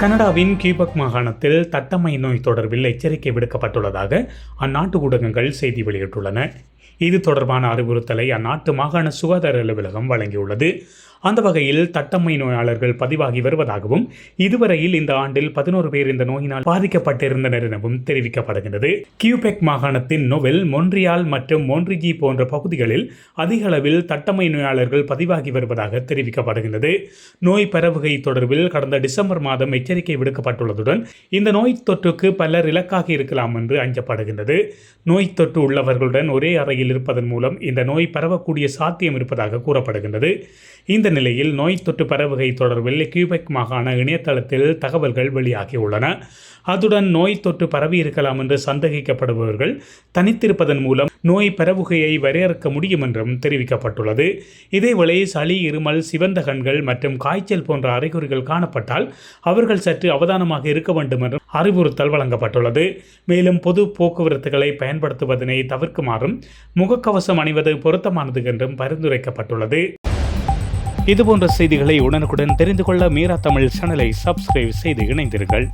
கனடாவின் கியூபக் மாகாணத்தில் தட்டம்மை நோய் தொடர்பில் எச்சரிக்கை விடுக்கப்பட்டுள்ளதாக அந்நாட்டு ஊடகங்கள் செய்தி வெளியிட்டுள்ளன. இது தொடர்பான அறிவுறுத்தலை அந்நாட்டு மாகாண சுகாதார அலுவலகம் வழங்கியுள்ளது. அந்த வகையில் தட்டம்மை நோயாளர்கள் பதிவாகி வருவதாகவும் இதுவரையில் இந்த ஆண்டில் பதினோரு பேர் இந்த நோயினால் பாதிக்கப்பட்டிருந்தனர் எனவும் தெரிவிக்கப்படுகின்றது. கியூபெக் மாகாணத்தின் நொவெல் மொன்றியால் மற்றும் மொன்றிஜி போன்ற பகுதிகளில் அதிக அளவில் தட்டம்மை நோயாளர்கள் பதிவாகி வருவதாக தெரிவிக்கப்படுகின்றது. நோய் பரவுகை தொடர்பில் கடந்த டிசம்பர் மாதம் எச்சரிக்கை விடுக்கப்பட்டுள்ளதுடன் இந்த நோய் தொற்றுக்கு பலர் இலக்காக இருக்கலாம் என்று அஞ்சப்படுகின்றது. நோய் தொற்று உள்ளவர்களுடன் ஒரே அறை அறையில் இருப்பதன் மூலம் இந்த நோய் பரவக்கூடிய சாத்தியம் இருப்பதாக கூறப்படுகின்றது. இந்த நிலையில் நோய் தொற்று பரவுகை தொடர்பில் கியூபெக் மாகாண இணையதளத்தில் தகவல்கள் வெளியாகியுள்ளன அதுடன் நோய் தொற்று பரவி இருக்கலாம் என்று சந்தேகிக்கப்படுபவர்கள் தனித்திருப்பதன் மூலம் நோய் பரவுகையை வரையறுக்க முடியும் என்றும் தெரிவிக்கப்பட்டுள்ளது. இதேவேளை சளி இருமல் சிவந்த கண்கள் மற்றும் காய்ச்சல் போன்ற அறிகுறிகள் காணப்பட்டால் அவர்கள் சற்று அவதானமாக இருக்க வேண்டும் என்றும் அறிவுறுத்தல் வழங்கப்பட்டுள்ளது. மேலும் பொது போக்குவரத்துகளை பயன்படுத்துவதனை தவிர்க்குமாறும் முகக்கவசம் அணிவது பொருத்தமானது என்றும் பரிந்துரைக்கப்பட்டுள்ளது. இதுபோன்ற செய்திகளை உடனுக்குடன் தெரிந்து கொள்ள மீரா தமிழ் சேனலை சப்ஸ்கிரைப் செய்து இணைந்தீர்கள்